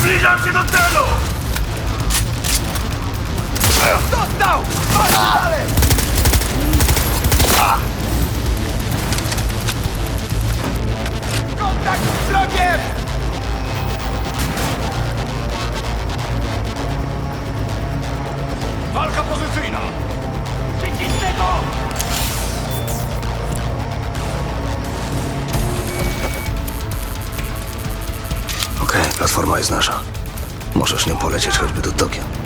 Zbliżam się do celu! Dostał! Chodź dalej! Kontakt z wrogiem! Walka pozycyjna! Przycisnę go! Platforma jest nasza. Możesz nią polecieć choćby do Tokio.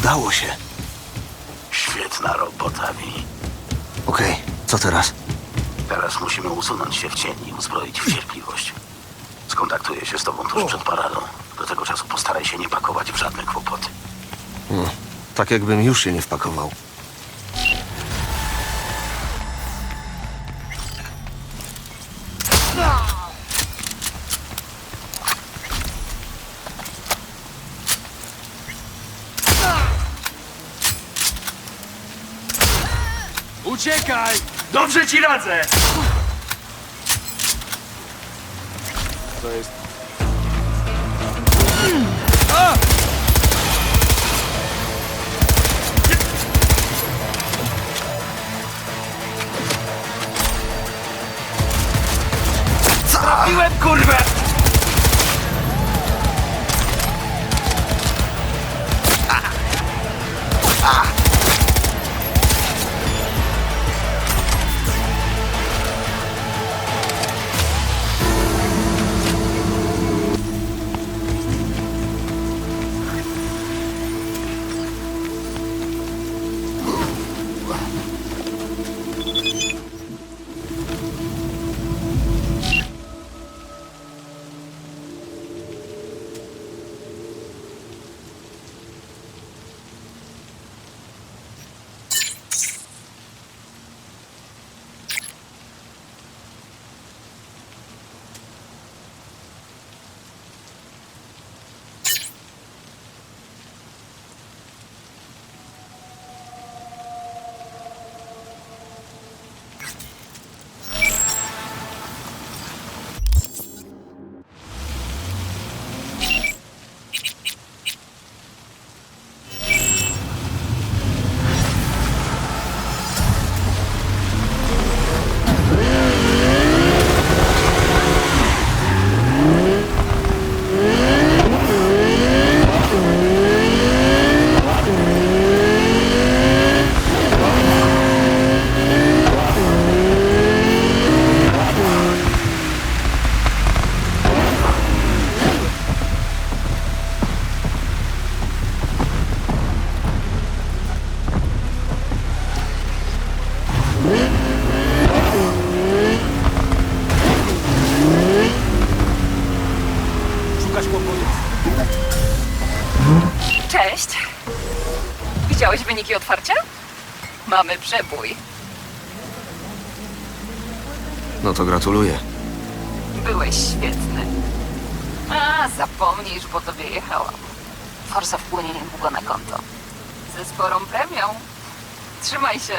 Udało się. Świetna robota, wi. Okej, co teraz? Teraz musimy usunąć się w cień i uzbroić w cierpliwość. Skontaktuję się z tobą tuż przed paradą. Do tego czasu postaraj się nie pakować w żadne kłopoty. Tak jakbym już się nie wpakował. Dobrze ci radzę! To jest... Mamy przebój. No to gratuluję. Byłeś świetny. A, zapomnij, że po tobie jechałam. Forsa wpłynie niedługo na konto. Ze sporą premią. Trzymaj się.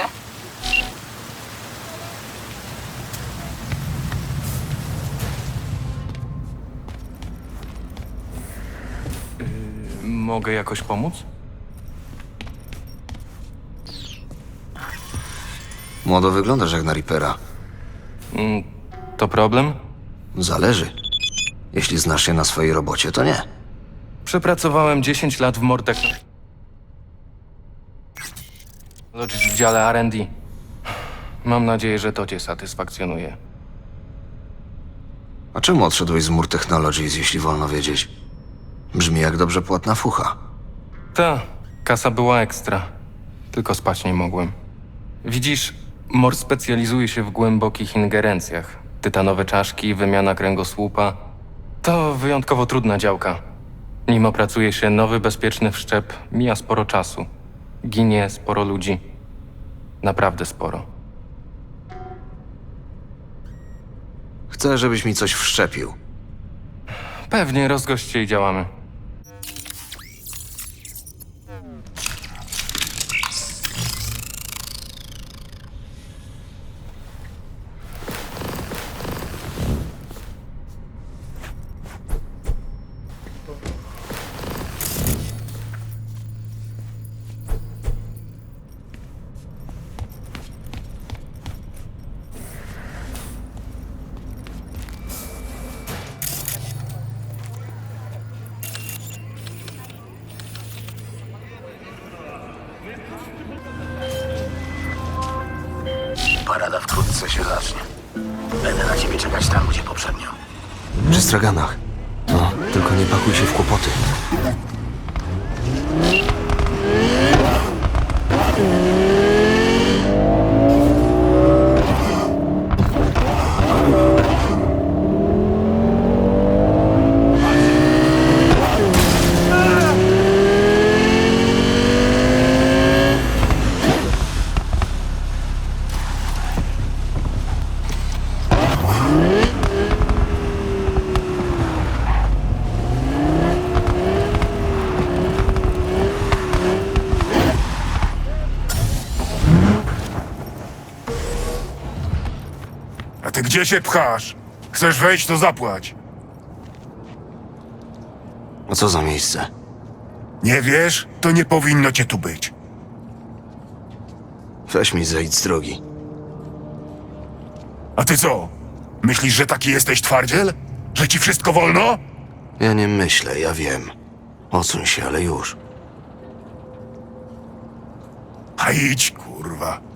Mogę jakoś pomóc? Młodo wyglądasz jak na Reapera. Mm, to problem? Zależy. Jeśli znasz się na swojej robocie, to nie. Przepracowałem 10 lat w Mortech. Logic w dziale R&D. Mam nadzieję, że to cię satysfakcjonuje. A czemu odszedłeś z Mur Technologies, jeśli wolno wiedzieć? Brzmi jak dobrze płatna fucha. Ta, kasa była ekstra. Tylko spać nie mogłem. Widzisz, Mor specjalizuje się w głębokich ingerencjach. Tytanowe czaszki, wymiana kręgosłupa. To wyjątkowo trudna działka. Nim opracuje się nowy, bezpieczny wszczep, mija sporo czasu. Ginie sporo ludzi. Naprawdę sporo. Chcę, żebyś mi coś wszczepił. Pewnie rozgoście i działamy. Wkrótce się zacznie. Będę na ciebie czekać tam, gdzie poprzednio. Przy straganach. No, tylko nie pakuj się w kłopoty. Gdzie się pchasz? Chcesz wejść, to zapłać. A co za miejsce? Nie wiesz? To nie powinno cię tu być. Weź mi zejdź z drogi. A ty co? Myślisz, że taki jesteś twardziel? Że ci wszystko wolno? Ja nie myślę, ja wiem. Odsuń się, ale już. A idź, kurwa.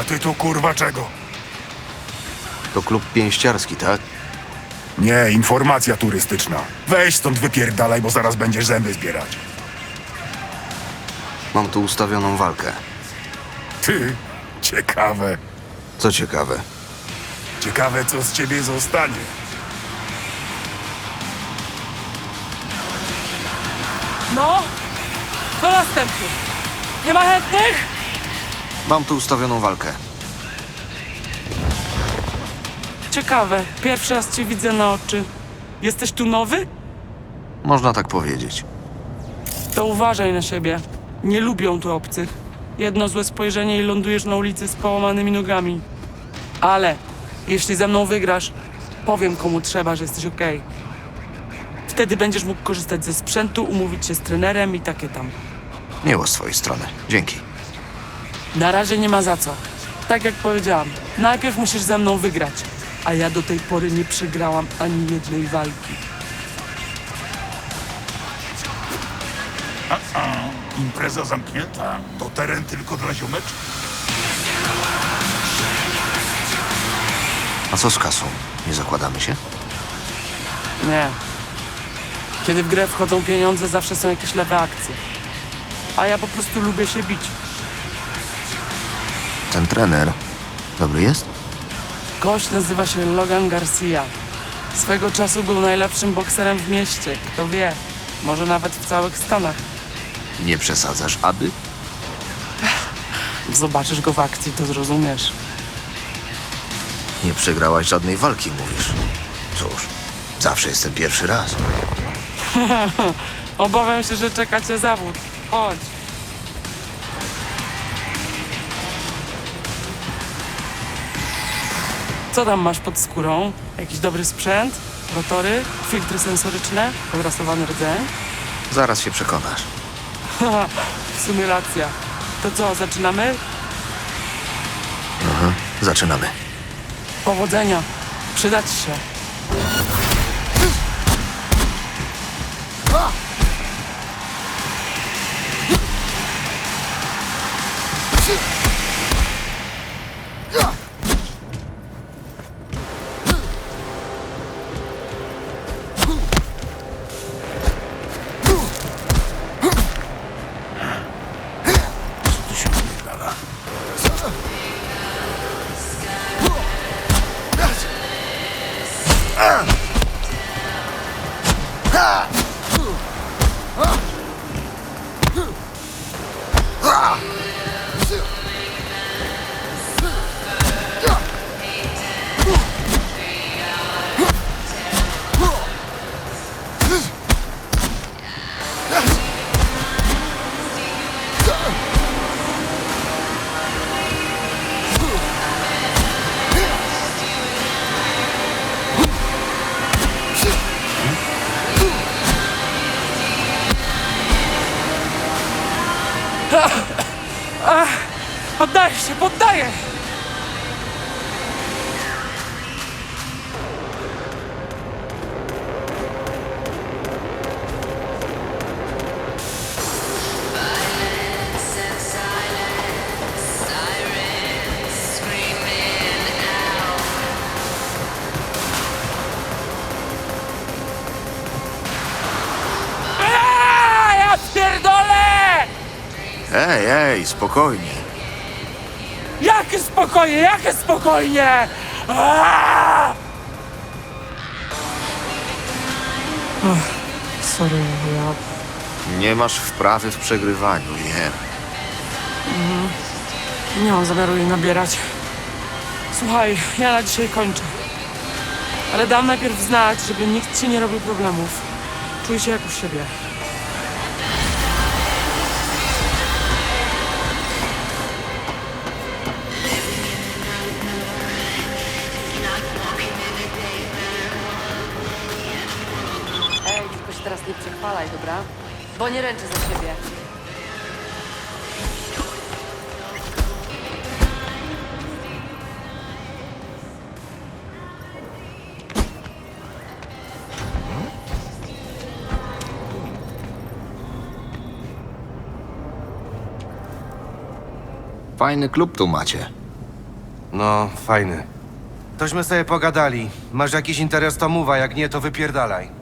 A ty tu kurwa czego? To klub pięściarski, tak? Nie, informacja turystyczna. Weź stąd wypierdalaj, bo zaraz będziesz zęby zbierać. Mam tu ustawioną walkę. Ty, ciekawe. Co ciekawe, Ciekawe, co z ciebie zostanie. No, to następny. Nie ma chętnych? Mam tu ustawioną walkę. Ciekawe, pierwszy raz cię widzę na oczy. Jesteś tu nowy? Można tak powiedzieć. To uważaj na siebie. Nie lubią tu obcych. Jedno złe spojrzenie i lądujesz na ulicy z połamanymi nogami. Ale jeśli ze mną wygrasz, powiem komu trzeba, że jesteś okej. Wtedy będziesz mógł korzystać ze sprzętu, umówić się z trenerem i takie tam. Miło z twojej strony. Dzięki. Na razie nie ma za co. Tak jak powiedziałam, najpierw musisz ze mną wygrać. A ja do tej pory nie przegrałam ani jednej walki. Impreza zamknięta. To teren tylko dla ziomeczków. A co z kasą? Nie zakładamy się? Nie. Kiedy w grę wchodzą pieniądze, zawsze są jakieś lewe akcje. A ja po prostu lubię się bić. Ten trener dobry jest? Gość nazywa się Logan Garcia. Swego czasu był najlepszym bokserem w mieście. Kto wie, może nawet w całych Stanach. Nie przesadzasz, aby? Zobaczysz go w akcji, to zrozumiesz. Nie przegrałaś żadnej walki, mówisz. Cóż, zawsze jest ten pierwszy raz. Obawiam się, że czeka cię zawód. Chodź. Co tam masz pod skórą? Jakiś dobry sprzęt? Rotory? Filtry sensoryczne? Podrasowany rdzeń? Zaraz się przekonasz. Haha, w sumie racja. To co, zaczynamy? Zaczynamy. Powodzenia. Przydać się. Się, poddaję! Ej, ej, spokojnie. Jakie spokojnie, jakie spokojnie! Ach, Sorry, ja Nie masz wprawy w przegrywaniu, wiem. nie mam zamiaru jej nabierać. Słuchaj, ja na dzisiaj kończę. Ale dam najpierw znać, żeby nikt ci nie robił problemów. Czuj się jak u siebie. Teraz nie przechwalaj, dobra? Bo nie ręczę za siebie. Fajny klub tu macie. No, fajny. Tośmy sobie pogadali. Masz jakiś interes, to mów, a jak nie, to wypierdalaj.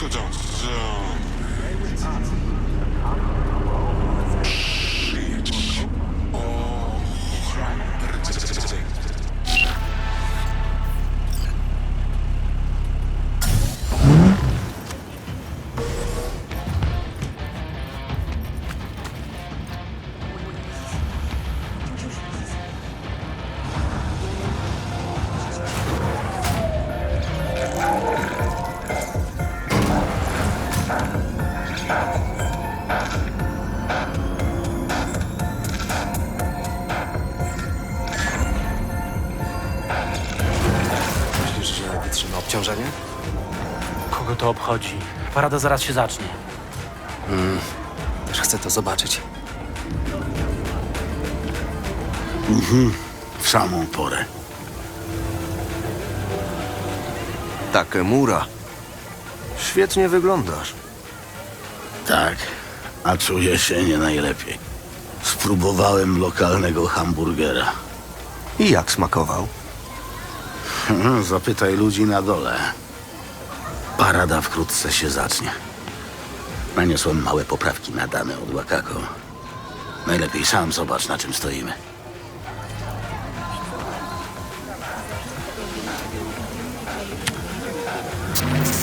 거죠. Obciążenie? Kogo to obchodzi? Parada zaraz się zacznie. Też chcę to zobaczyć. W samą porę. Takemura. Świetnie wyglądasz. Tak, a czuję się nie najlepiej. Spróbowałem lokalnego hamburgera. I jak smakował? Hmm, Zapytaj ludzi na dole. Parada wkrótce się zacznie. Naniosłem małe poprawki na dane od Wakako. Najlepiej sam zobacz, na czym stoimy.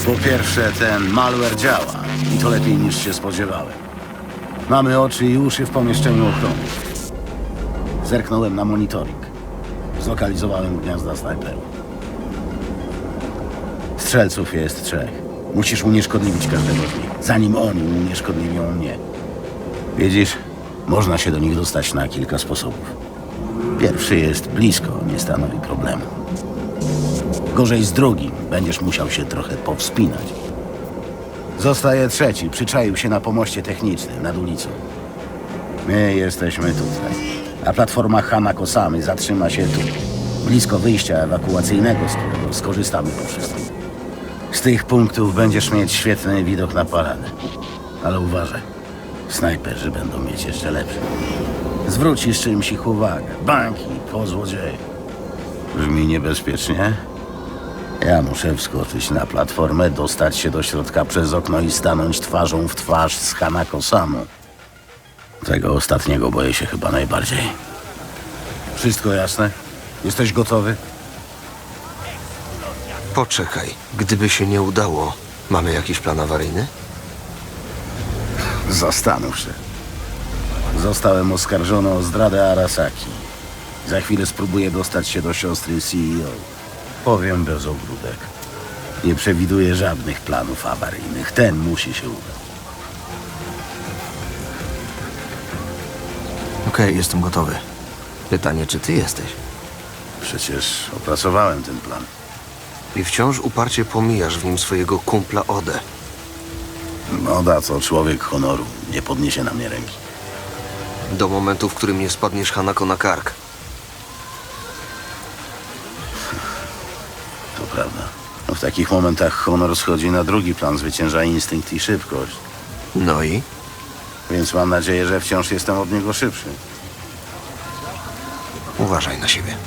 Po pierwsze, ten malware działa. I to lepiej niż się spodziewałem. Mamy oczy i uszy w pomieszczeniu ochrony. Zerknąłem na monitoring. Zlokalizowałem gniazda snajperów. Strzelców jest trzech. Musisz unieszkodliwić każdego z nich, zanim oni unieszkodliwią mnie. Widzisz, można się do nich dostać na kilka sposobów. Pierwszy jest blisko, nie stanowi problemu. Gorzej z drugim, będziesz musiał się trochę powspinać. Zostaje trzeci, przyczaił się na pomoście technicznym nad ulicą. My jesteśmy tutaj, a platforma Hanako-Samy zatrzyma się tu, blisko wyjścia ewakuacyjnego, z którego skorzystamy po wszystkim. Z tych punktów będziesz mieć świetny widok na paradę. Ale uważaj, snajperzy będą mieć jeszcze lepszy. Zwrócisz czymś ich uwagę. Banki, po złodzieje. Brzmi niebezpiecznie? Ja muszę wskoczyć na platformę, dostać się do środka przez okno i stanąć twarzą w twarz z Hanako samą. Tego ostatniego boję się chyba najbardziej. Wszystko jasne? Jesteś gotowy? Poczekaj, gdyby się nie udało, mamy jakiś plan awaryjny? Zastanów się. Zostałem oskarżony o zdradę Arasaki. Za chwilę spróbuję dostać się do siostry CEO. Powiem bez ogródek. Nie przewiduję żadnych planów awaryjnych. Ten musi się udać. Okej, jestem gotowy. Pytanie, czy ty jesteś? Przecież opracowałem ten plan. I wciąż uparcie pomijasz w nim swojego kumpla Odę. Moda to człowiek honoru. Nie podniesie na mnie ręki. Do momentu, w którym nie spadniesz Hanako na kark. To prawda. No w takich momentach honor schodzi na drugi plan. Zwycięża instynkt i szybkość. No i? Więc mam nadzieję, że wciąż jestem od niego szybszy. Uważaj na siebie.